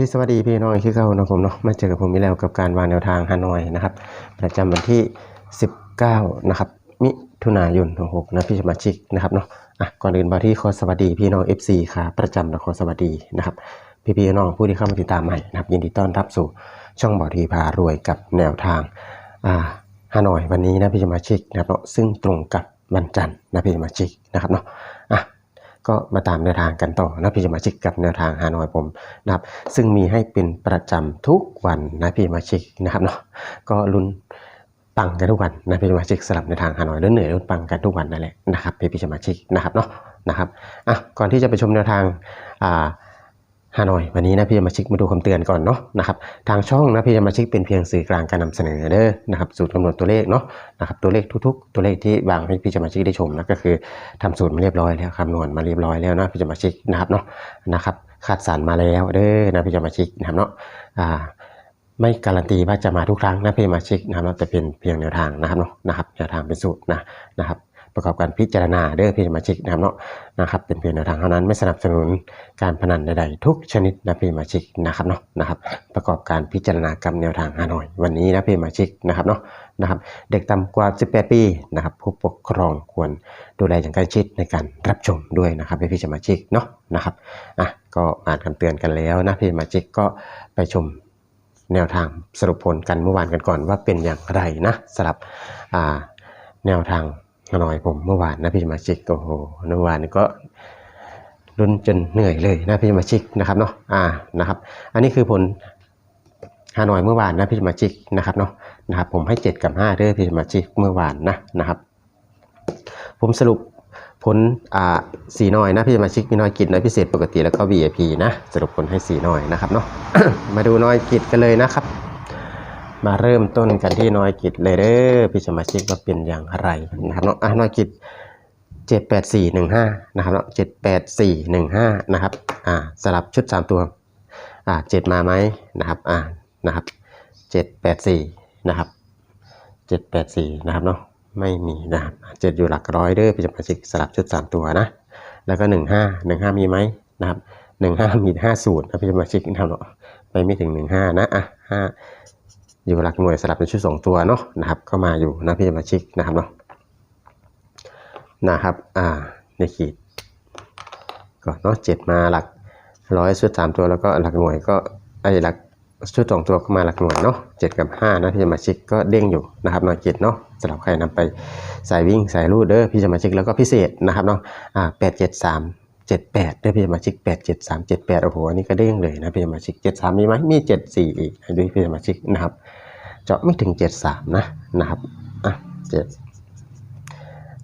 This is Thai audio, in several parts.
ที่สวัสดีพี่น้องที่เข้านะผมเนาะมาเจอกับผมอีกแล้วกับการวางแนวทางฮานอยนะครับ ประจำวันที่ 19 นะครับ มิถุนายน66นะพี่สมาชิกนะครับเนาะอะก่อนอื่นมาที่ขอสวัสดีพี่น้อง FC ค่ะประจำและขอสวัสดีนะครับ พี่พี่ๆน้องผู้ที่เข้ามาติดตามใหม่นะครับ ยินดีต้อนรับสู่ช่องบอทีพารวยกับแนวทางอ่าฮานอยวันนี้นะพี่สมาชิกนะครับเนาะซึ่งตรงกับวันจันทร์นะพี่สมาชิกนะครับเนาะอะ ก็มาตามแนวทางกันต่อนะพี่สมาชิกกับแนวทางฮานอยผมนะครับ ซึ่งมีให้เป็นประจำทุกวันนะพี่สมาชิกนะครับเนาะก็ลุ้นปังกันทุกวันนะพี่สมาชิกสลับในวทางฮานอยเลื่อนเหนื่อยลุ้นปังกันทุกวันนั่นแหละนะครับพี่พี่สมาชิกนะครับเนาะนะครับอะก่อนที่จะไปชมแนวทางอ่า ฮานอยวันนี้นะพี่สมาชิกมาดูคำเตือนก่อนเนาะนะครับทางช่องนะพี่สมาชิกเป็นเพียงสื่อกลางการนำเสนอเด้อนะครับสูตรคำนวณตัวเลขเนาะนะครับตัวเลขทุกๆ ตัวเลขที่วางให้พี่สมาชิกได้ชมนะก็คือทำสูตรมาเรียบร้อยแล้วคำนวณมาเรียบร้อยแล้วนะพี่สมาชิกนะครับเนาะนะครับคัดสรรมาแล้วเด้อนะพี่สมาชิกนะครับเนาะอ่าไม่การันตีว่าจะมาทุกครั้งนะพี่มาชิกนะครับแต่เป็นเพียงแนวทางนะครับเนาะนะครับแนวทางเป็นสูตรนะนะครับ ประกอบการพิจารณาเด้อพี่สมาชิกนะครับเนาะนะครับเป็นเพียงแนวทางเท่านั้นไม่สนับสนุนการพนันใดๆทุกชนิดนะพี่สมาชิกนะครับเนาะนะครับ ประกอบการพิจารณากรรมแนวทางฮานอย วันนี้นะพี่สมาชิกนะครับเนาะนะครับ เด็กต่ำกว่า 18 ปีนะครับ ผู้ปกครองควรดูแลอย่างใกล้ชิดในการรับชมด้วยนะครับพี่สมาชิกเนาะนะครับอะก็อ่านคำเตือนกันแล้วนะพี่สมาชิกก็ไปชมแนวทางสรุปผลกันเมื่อวานกันก่อนว่าเป็นอย่างไรนะสำหรับแนวทาง หน่อยผมเมื่อวานนะพี่สมาชิกโอ้โหเมื่อวานก็รุนจนเหนื่อยเลยนะพี่สมาชิกนะครับเนาะอ่านะครับ อันนี้คือผลฮานอยเมื่อวานนะพี่สมาชิกนะครับเนาะนะครับ ผมให้ 7 กับ5เด้อพี่สมาชิกเมื่อวานนะนะครับ ผมสรุปผลอ่าสีน้อยนะพี่สมาชิกมีน้อยกิจน้อยพิเศษปกติแล้วก็ VIP นะสรุปผลให้สีน้อยนะครับเนาะมาดูน้อยกิจกันเลยนะครับ มาเริ่มต้นกันที่น้อยกิจเลยเด้อพี่สมาชิกว่าเป็นอย่างไรนะครับเนาะอะน้อยกิจ78415นะครับเนาะ78415นะครับอ่าสลับชุด 3 ตัวอ่า7มาไหมนะครับอ่านะครับ784นะครับเจ็ดแปดสี่นะครับเนาะไม่มีนะครับเจ็ดอยู่หลักร้อยเด้อพี่สมาชิกสลับชุดสามตัวนะแล้วก็หนึ่งห้าหนึ่งห้ามีไหมนะครับหนึ่งห้ามีห้าสูตรนะพี่สมาชิกนะครับเนาะไปไม่ถึงหนึ่งห้านะอะห้า อยู่หลักหน่วยสลับเป็นชุดสองตัวเนาะนะครับก็มาอยู่นะพี่สมาชิกนะครับเนาะนะครับอ่าในขีดก็เนาะเจ็ดมาหลักร้อยชุดสามตัวแล้วก็หลักหน่วยก็ไอ้หลักชุดสองตัวก็มาหลักหน่วยเนาะเจ็ดกับห้านะพี่สมาชิกก็เด้งอยู่นะครับหน่วยเจ็ดเนาะสำหรับใครนำไปสายวิ่งสายรูดเด้อพี่สมาชิกแล้วก็พิเศษนะครับเนาะอ่าแปดเจ็ดสามเจ็ดแปดเด้อพี่สมาชิกแปดเจ็ดสามเจ็ดแปดโอ้โหอันนี้ก็เด้งเลยนะพี่สมาชิกเจ็ดสามมีไหมมีเจ็ดสี่อีกด้วยพี่สมาชิกนะครับ เจาะไม่ถึงเจ็ดสามนะนะครับอะเจ็ด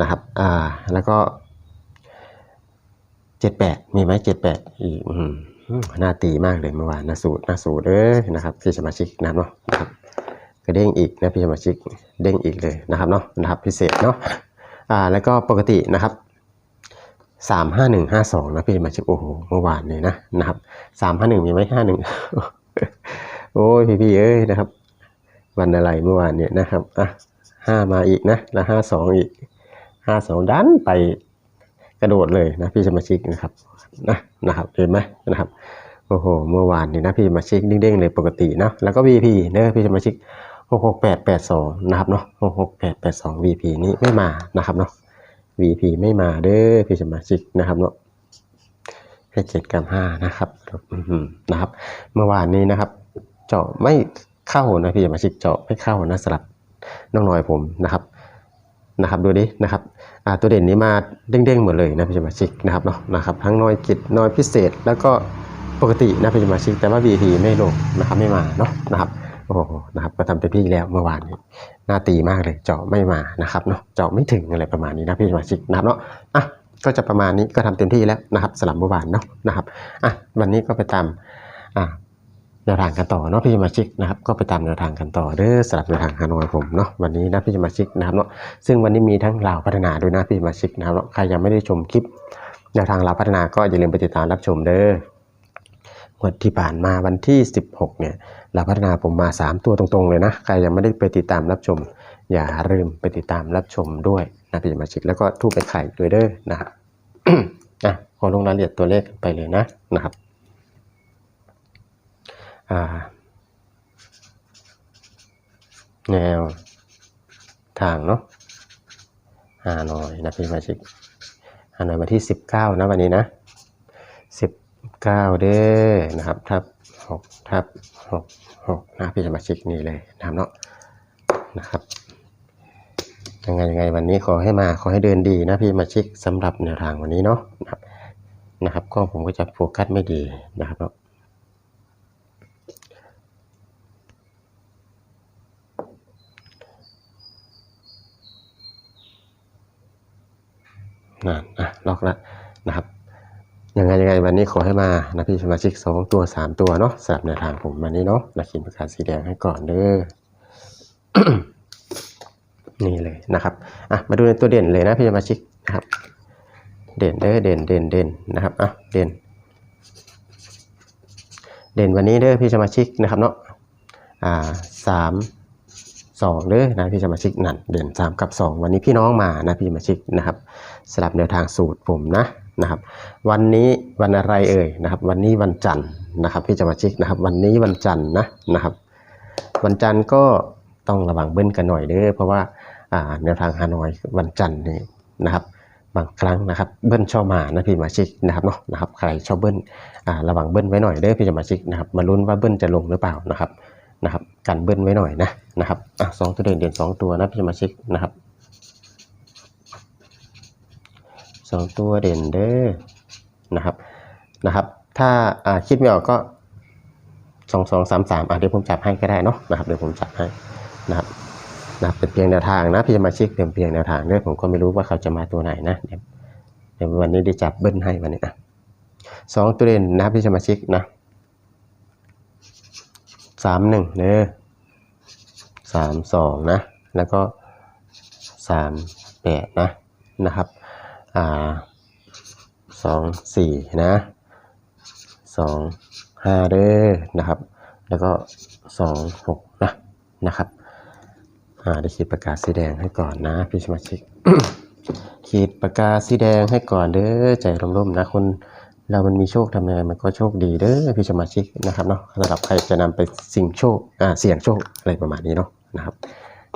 นะครับอ่าแล้วก็เจ็ดแปดมีไหมเจ็ดแปดอีกอืมอืมน่าตีมากเลยเมื่อวานนาสูตรนาสูตรเด้อนะครับพี่สมาชิกนะเนาะนะครับก็เด้งอีกนะพี่สมาชิกเด้งอีกเลยนะครับเนาะนะครับพิเศษเนาะอ่าแล้วก็ปกตินะครับสามห้าหนึ่งห้าสองนะพี่สมาชิกโอ้โหเมื่อวานเลยนะนะครับสามห้าหนึ่งมีไหมห้าหนึ่งโอ้ยพี่พี่เอ้ยนะครับ วันอะไรเมื่อวานเนี่ยนะครับอะห้ามาอีกนะแล้วห้าสองอีกห้าสองดันไปกระโดดเลยนะพี่สมาชิกนะครับนะนะครับเห็นไหมนะครับโอ้โหเมื่อวานนี่นะพี่สมาชิกเด้งๆเลยปกตินะแล้วก็ VP นะพี่สมาชิก66882นะครับเนาะ66882 VP นี้ไม่มานะครับเนาะ VP ไม่มาเด้อพี่สมาชิกนะครับเนาะแค่เจ็ดกับห้านะครับนะครับ เมื่อวานนี้นะครับ เจาะไม่ เข้านะพี่สมาชิกเจาะไม่เข้านะสำหรับน้องน้อยผมนะครับนะครับดูดินะครับตัวเด่นนี้มาเด้งๆหมดเลยนะพี่สมาชิกนะครับเนาะนะครับทั้งน้อยกิจน้อยพิเศษ แล้วก็ปกตินะพี่สมาชิกแต่ว่า VIP ไม่ลงนะครับไม่มาเนาะนะครับโอ้โหนะครับก็ทำเต็มที่แล้วเมื่อวานนี้น่าตีมากเลยเจาะไม่มานะครับเนาะเจาะไม่ถึงอะไรประมาณนี้นะพี่สมาชิกนะครับเนาะอะก็จะประมาณนี้ก็ทำเต็มที่แล้วนะครับสลับเมื่อวานเนาะนะครับอะวันนี้ก็ไปตามอ่า แนวทางกันต่อเนาะพี่สมาชิกนะครับก็ไปตามแนวทางกันต่อเด้อสำหรับแนวทางฮานอยผมเนาะวันนี้นะพี่สมาชิกนะครับเนาะซึ่งวันนี้มีทั้งลาวพัฒนาด้วยนะพี่สมาชิกนะครับเนาะใครยังไม่ได้ชมคลิปแนวทางลาวพัฒนาก็อย่าลืมไปติดตามรับชมเด้องวดที่ผ่านมาวันที่ 16เนี่ยลาวพัฒนาผมมา 3 ตัวตรงๆเลยนะใครยังไม่ได้ไปติดตามรับชม อย่าลืมไปติดตามรับชมด้วยนะพี่สมาชิกแล้วก็ทูบไปไข่ด้วยเด้อนะครับอะขอลงรายละเอียดตัวเลขไปเลยนะนะครับ แนวทางเนาะฮานอยนะพี่สมาชิกฮานอยวันที่สิบเก้านะวันนี้นะสิบเก้าเด้นะครับทับหกทับหกหกนะพี่สมาชิกนี่เลยนะเนาะนะครับยังไงยังไงวันนี้ขอให้มาขอให้เดินดีนะพี่สมาชิกสำหรับแนวทางวันนี้เนาะนะครับนะครับก็ผมก็จะโฟกัสไม่ดีนะครับเนาะ นั่นอะล็อกล้วนะครับยังไงยังไงวันนี้ขอให้มานะพี่สมาชิกสองตัวสามตัวเนาะสำหรับแนวทางผมวันนี้เนาะนะขีดประกาศสีแดงให้ก่อนเด้อนี่เลยนะครับอะมาดูในตัวเด่นเลยนะพี่สมาชิกนะครับ เด่นเด้อเด่นเด่นเด่นนะครับอะเด่น เด่นวันนี้เด้อพี่สมาชิกนะครับเนาะอ่าสามสองเด้อนะพี่สมาชิกนั่นเด่นสามกับสองวันนี้พี่น้องมานะพี่สมาชิกนะครับ สลับแนวทางสูตรผมนะนะครับ วันนี้วันอะไรเอ่ยนะครับ วันนี้วันจันทร์นะครับพี่สมาชิกนะครับ วันนี้วันจันทร์นะนะครับ วันจันทร์ก็ต้องระวังเบิ้ลกันหน่อยเด้อเพราะว่าแนวทางฮานอยวันจันทร์นี่นะครับบางครั้งนะครับเบิ้ลชอบมานะพี่มาชิกนะครับเนาะนะครับใครชอบเบิ้ลระวังเบิ้ลไว้หน่อยเด้อพี่สมาชิกนะครับมาลุ้นว่าเบิ้ลจะลงหรือเปล่านะครับนะครับกันเบิ้ลไว้หน่อยนะนะครับสองตัวเด่นเด่นสองตัวนะพี่สมาชิกนะครับ สองตัวเด่นเด้อนะครับนะครับ ถ้าอ่าคิดไม่ออกก็สองสองสามสามอะเดี๋ยวผมจับให้ก็ได้เนาะนะครับเดี๋ยวผมจับให้นะครับนะบเป็นเพียงแนวทางนะพี่สมาชิกเป็นเพียงแนวทางด้วยผมก็ไม่รู้ว่าเขาจะมาตัวไหนนะเดี๋ยววันนี้ได้จับเบิ้ลให้วันนี้อะสองตัวเด่นนะพี่สมาชิกนะสามหนึ่งเด้อสามสองนะ แล้วก็สามแปดนะนะครับ อ่าสองสี่นะสองห้าเด้อนะครับ แล้วก็สองหกนะนะครับอ่าได้ขีดปากกาสีแดงให้ก่อนนะพี่สมาชิกขีดปากกาสีแดงให้ก่อนเด้อใจร่มๆนะคนเรามันมีโชคทำยังไงมันก็โชคดีเด้อพี่สมาชิกนะครับเนาะสำหรับใครจะนำไปสิ่งโชคอ่าเสี่ยงโชคอะไรประมาณนี้เนาะนะครับ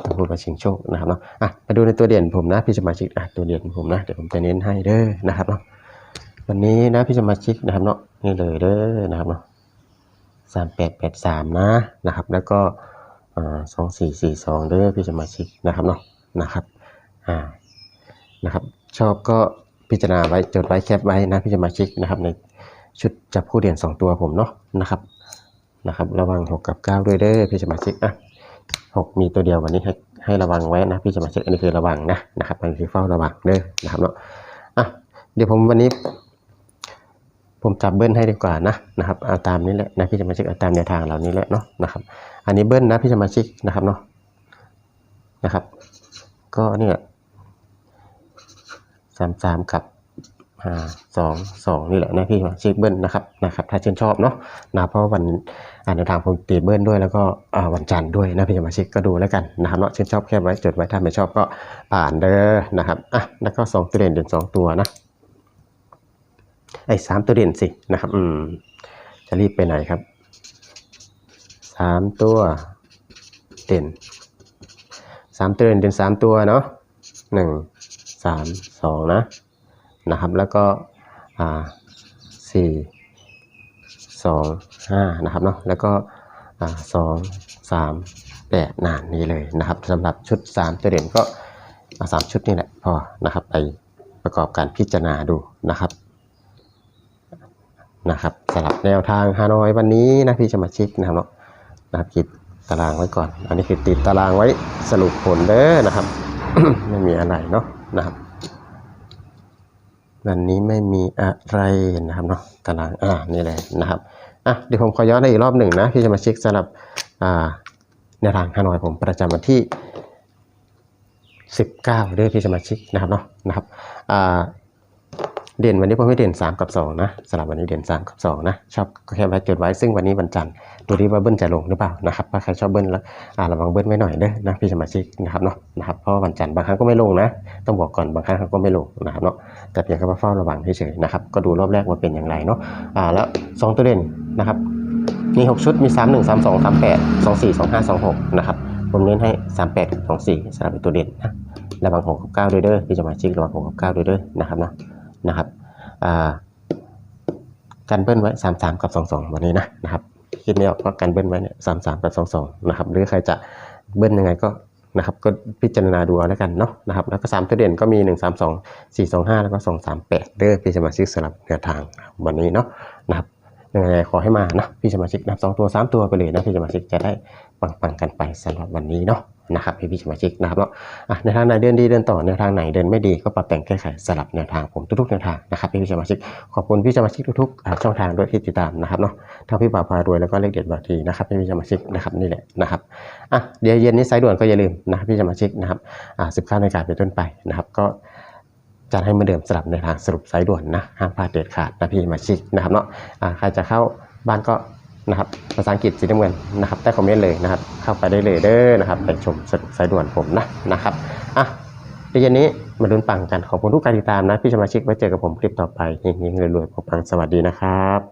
ต้องพูดว่าชิงโชคนะครับเนาะอะมาดูในตัวเด่นผมนะพี่สมาชิกอะตัวเด่นผมนะเดี๋ยวผมจะเน้นให้เด้อนะครับเนาะวันนี้นะพี่สมาชิกนะครับเนาะนี่เลยเด้อนะครับเนาะสามแปดแปดสามนะนะครับ แล้วก็อ่าสองสี่สี่สองเด้อพี่สมาชิกนะครับเนาะนะครับอ่านะครับชอบก็พิจารณาไว้จดไว้แคปไว้นะพี่สมาชิกนะครับในชุดจับคู่เด่นสองตัวผมเนาะนะครับนะครับ ระวังหกกับเก้าด้วยเด้อพี่สมาชิกอะ หกมีตัวเดียววันนี้ให้ให้ระวังไว้นะพี่จะมาเช็คอันนี้คือระวังนะนะครับอันนี้คือเฝ้าระวังเด้อนะครับเนาะอะเดี๋ยวผมวันนี้ ผมจับเบิ้ลให้ดีกว่านะนะครับเอาตามนี้แหละนะพี่จะมาเช็คเอาตามแนวทางเหล่านี้แหละเนาะนะครับ อันนี้เบิ้ลนะพี่จะมาเช็คนะครับเนาะนะครับ ก็เนี่ยสามสามกับ อ่าสองสองนี่แหละนะพี่มาเช็คเบิ้ลนะครับนะครับถ้าชื่นชอบเนาะนะเพราะวันอ่านในทางผมตีเบิ้ลด้วยแล้วก็วันจันทร์ด้วยนะพี่สมาชิกก็ดูแล้วกันนะครับเนาะชื่นชอบแค่ไว้จดไว้ถ้าไม่ชอบก็ผ่านเด้อนะครับอะแล้วก็สองตัวเด่นเด่นสองตัวนะไอ้สามตัวเด่นสินะครับอืมจะรีบไปไหนครับสามตัวเด่นสามตัวเด่นเด่นสามตัวเนาะหนึ่งสามสองนะ นะครับ แล้วก็สี่สองห้านะครับเนาะแล้วก็สองสามแปดนานนี้เลยนะครับสำหรับชุดสามตัวเด่นก็เอาสามชุดนี่แหละพอนะครับไปประกอบการพิจารณาดูนะครับนะครับสลับแนวทางฮานอยวันนี้นะพี่สมาชิกนะครับเนาะนะครับคิดตารางไว้ก่อน อันนี้คือติดตารางไว้สรุปผลเด้อนะครับ ไม่มีอะไรเนาะนะครับ วันนี้ไม่มีอะไรนะครับเนาะตารางอ่านี่เลยนะครับอะเดี๋ยวผมขอย้อนให้อีกรอบหนึ่งนะพี่จะมาเช็กสำหรับอ่าแนวทางฮานอยผมประจำวันที่ 19เด้อพี่สมาชิกนะครับเนาะนะครับอ่า เด่นวันนี้ผมให้เด่น 3 กับ 2 นะสำหรับวันนี้เด่น 3 กับ 2 นะ ชอบก็แค่ไว้จดไว้ซึ่งวันนี้วันจันทร์ดูดีว่าเบิ้ลจะลงหรือเปล่านะครับถ้าใครชอบเบิ้ลแล้วระวังเบิ้ลไว้หน่อยเด้อนะพี่สมาชิกนะครับเนาะนะครับเพราะวันจันทร์บางครั้งก็ไม่ลงนะ ต้องบอกก่อนบางครั้งก็ไม่ลงนะครับเนาะแต่เพียงแค่ว่าเฝ้าระวังเฉยๆนะครับก็ดูรอบแรกว่าเป็นอย่างไรเนาะอ่าแล้วสองตัวเด่นนะครับมีหกชุดมีสามหนึ่งสามสองสามแปดสองสี่สองห้าสองหกนะครับผมเน้นให้สามแปดสองสี่สำหรับเป็นตัวเด่นนะระวังหกกับเก้าด้วยเด้อพี่สมาชิกระวังหกกับเก้าด้วยเด้อนะครับเนาะ นะครับกันเบิ้ลไว้สามสามกับสองสองวันนี้นะนะครับคิดไม่ออกว่ากันเบิ้ลไว้เนี่ยสามสามกับสองสองนะครับหรือใครจะเบิ้ลยังไงก็นะครับก็พิจารณาดูเอาแล้วกันเนาะนะครับแล้วก็สามตัวเด่นก็มีหนึ่งสามสองสี่สองห้าแล้วก็สองสามแปดเด้อพี่สมาชิกสำหรับแนวทางวันนี้เนาะนะครับยังไงขอให้มานะพี่สมาชิกนับสองตัวสามตัวไปเลยนะพี่สมาชิกจะได้ปังๆกันไปสำหรับวันนี้เนาะ นะครับพี่พี่สมาชิกนะครับเนาะในทางไหนเดินดีเดินต่อแนทางไหนเดินไม่ดีก็ปรับแต่งแก้ไขสลับแนวทางผมทุกๆแนวทางนะครับพี่พี่สมาชิกขอบคุณพี่สมาชิกทุกๆช่องทางด้วยที่ติดตามนะครับเนาะทั้งพี่บ่าวพารวยแล้วก็เลขเด็ดบางทีนะครับพี่พี่สมาชิกนะครับนี่แหละนะครับอะเดี๋ยวเย็นนี้สายด่วนก็อย่าลืมนะครับพี่สมาชิกนะครับอ่าสิบเก้านาฬิกาเป็นต้นไปนะครับก็จัดให้เหมือนเดิมสลับในทางสรุปสายด่วนนะห้ามพลาดเด็ดขาดนะพี่มาชิกนะครับเนาะอ่าใครจะเข้าบ้านก็ นะครับภาษาอังกฤษสีน้ำเงินนะครับใต้คอมเมนต์เลยนะครับ เข้าไปได้เลยเด้อนะครับไปชมสรุปสายด่วนผมนะนะครับอะเดี๋ยวเย็นนี้มาลุ้นปังกันขอบคุณทุกการติดตามนะพี่สมาชิกไว้เจอกับผมคลิปต่อไปเฮงๆรวยๆปังๆสวัสดีนะครับ